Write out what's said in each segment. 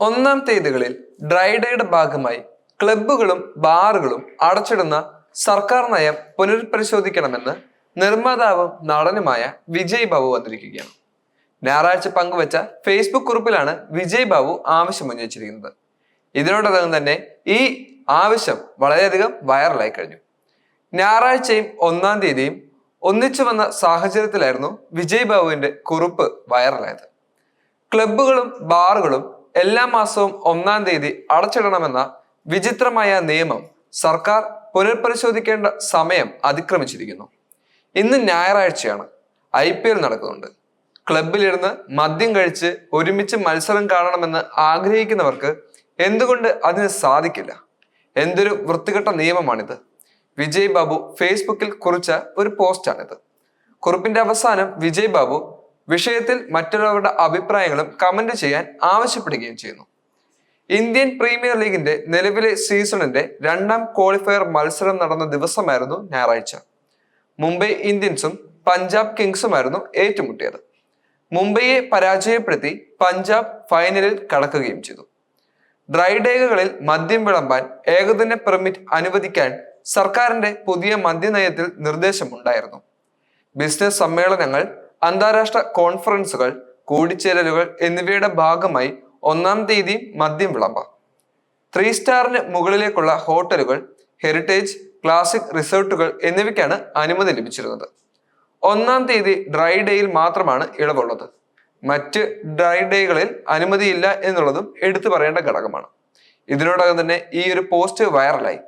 ഒന്നാം തീയതികളിൽ ഡ്രൈ ഡേയുടെ ഭാഗമായി ക്ലബ്ബുകളും ബാറുകളും അടച്ചിടുന്ന സർക്കാർ നയം പുനഃപരിശോധിക്കണമെന്ന് നിർമ്മാതാവും നടനുമായ വിജയ് ബാബു വന്നിരിക്കുകയാണ്. ഞായറാഴ്ച പങ്കുവച്ച ഫേസ്ബുക്ക് കുറിപ്പിലാണ് വിജയ് ബാബു ആവശ്യം ഉന്നയിച്ചിരിക്കുന്നത്. ഇതിനോടകം തന്നെ ഈ ആവശ്യം വളരെയധികം വൈറലായി കഴിഞ്ഞു. ഞായറാഴ്ചയും ഒന്നാം തീയതിയും ഒന്നിച്ചു വന്ന സാഹചര്യത്തിലായിരുന്നു വിജയ് ബാബുവിന്റെ കുറിപ്പ് വൈറലായത്. ക്ലബ്ബുകളും ബാറുകളും എല്ലാ മാസവും ഒന്നാം തീയതി അടച്ചിടണമെന്ന വിചിത്രമായ നിയമം സർക്കാർ പുനർപരിശോധിക്കേണ്ട സമയം അതിക്രമിച്ചിരിക്കുന്നു. ഇന്ന് ഞായറാഴ്ചയാണ് ഐ പി എൽ നടക്കുന്നുണ്ട്. ക്ലബിലിരുന്ന് മദ്യം കഴിച്ച് ഒരുമിച്ച് മത്സരം കാണണമെന്ന് ആഗ്രഹിക്കുന്നവർക്ക് എന്തുകൊണ്ട് അതിന് സാധിക്കില്ല? എന്തൊരു വൃത്തികെട്ട നിയമമാണിത്. വിജയ് ബാബു ഫേസ്ബുക്കിൽ കുറിച്ച ഒരു പോസ്റ്റാണിത്. കുറിപ്പിന്റെ അവസാനം വിജയ് ബാബു വിഷയത്തിൽ മറ്റുള്ളവരുടെ അഭിപ്രായങ്ങളും കമന്റ് ചെയ്യാൻ ആവശ്യപ്പെടുകയും ചെയ്യുന്നു. ഇന്ത്യൻ പ്രീമിയർ ലീഗിന്റെ നിലവിലെ സീസണിന്റെ രണ്ടാം ക്വാളിഫയർ മത്സരം നടന്ന ദിവസമായിരുന്നു ഞായറാഴ്ച. മുംബൈ ഇന്ത്യൻസും പഞ്ചാബ് കിങ്സുമായിരുന്നു ഏറ്റുമുട്ടിയത്. മുംബൈയെ പരാജയപ്പെടുത്തി പഞ്ചാബ് ഫൈനലിൽ കടക്കുകയും ചെയ്തു. ഡ്രൈ ഡേകളിൽ മദ്യം വിളമ്പാൻ ഏകദിന പെർമിറ്റ് അനുവദിക്കാൻ സർക്കാരിന്റെ പുതിയ മദ്യനയത്തിൽ നിർദ്ദേശമുണ്ടായിരുന്നു. ബിസിനസ് സമ്മേളനങ്ങൾ അന്താരാഷ്ട്ര കോൺഫറൻസുകൾ കൂടിച്ചേരലുകൾ എന്നിവയുടെ ഭാഗമായി ഒന്നാം തീയതി മദ്യം വിളമ്പാം. ത്രീ സ്റ്റാറിന് മുകളിലേക്കുള്ള ഹോട്ടലുകൾ ഹെറിറ്റേജ് ക്ലാസിക് റിസോർട്ടുകൾ എന്നിവയ്ക്കാണ് അനുമതി ലഭിച്ചിരുന്നത്. ഒന്നാം തീയതി ഡ്രൈ ഡേയിൽ മാത്രമാണ് ഇളവുള്ളത്. മറ്റ് ഡ്രൈ ഡേകളിൽ അനുമതിയില്ല എന്നുള്ളതും എടുത്തു പറയേണ്ട ഘടകമാണ്. ഇതിനോടകം തന്നെ ഈ ഒരു പോസ്റ്റ് വൈറലായി.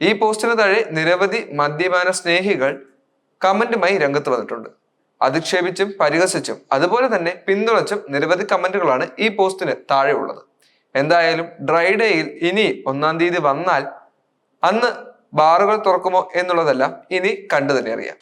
ഈ പോസ്റ്റിന് താഴെ നിരവധി മദ്യപാന സ്നേഹികൾ കമന്റുമായി രംഗത്ത് വന്നിട്ടുണ്ട്. അധിക്ഷേപിച്ചും പരിഹസിച്ചും അതുപോലെ തന്നെ പിന്തുണച്ചും നിരവധി കമന്റുകളാണ് ഈ പോസ്റ്റിന് താഴെ ഉള്ളത് എന്തായാലും ഡ്രൈ ഡേയിൽ ഇനി ഒന്നാം തീയതി വന്നാൽ അന്ന് ബാറുകൾ തുറക്കുമോ എന്നുള്ളതെല്ലാം ഇനി കണ്ടു തന്നെ അറിയാം.